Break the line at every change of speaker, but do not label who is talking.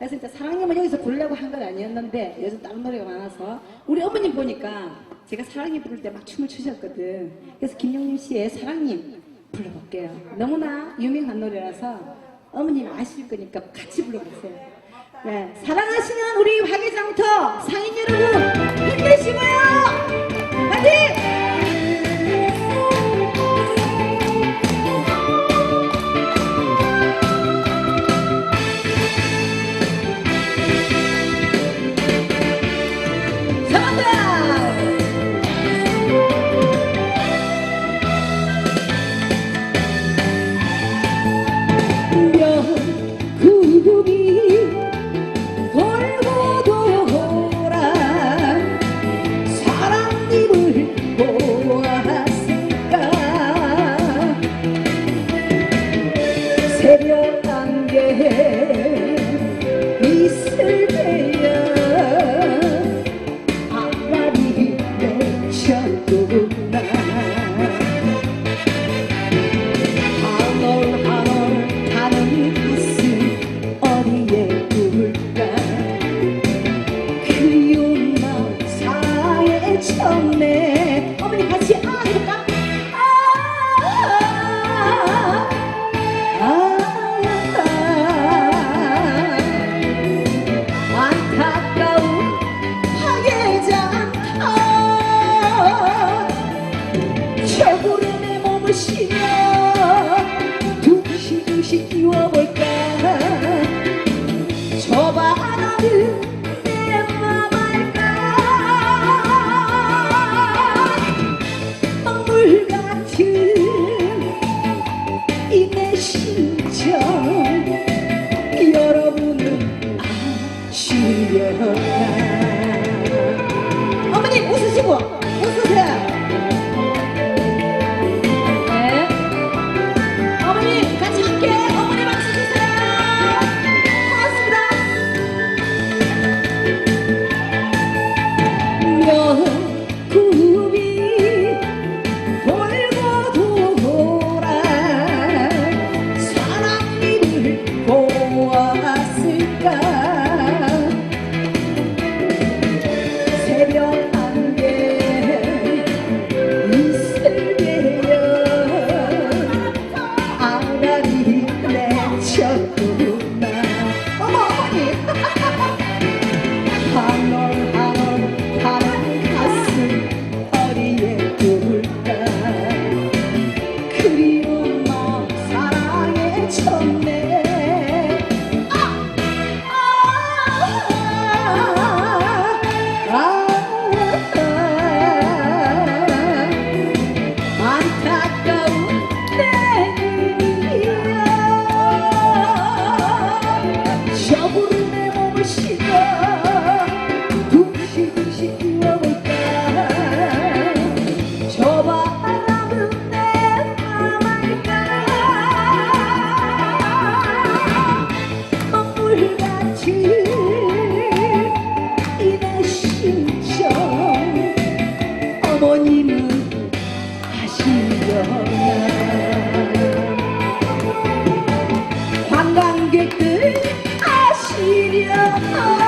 그래서 이제 사랑님을 여기서 부르려고 한 건 아니었는데 요즘 다른 노래가 많아서 우리 어머님 보니까 제가 사랑님 부를 때 막 춤을 추셨거든. 그래서 김영림 씨의 사랑님 불러볼게요. 너무나 유명한 노래라서 어머님 아실 거니까 같이 불러보세요. 네, 사랑하시는 우리 화계장터 상인 여러분 힘내시고요. 고객들 아시려.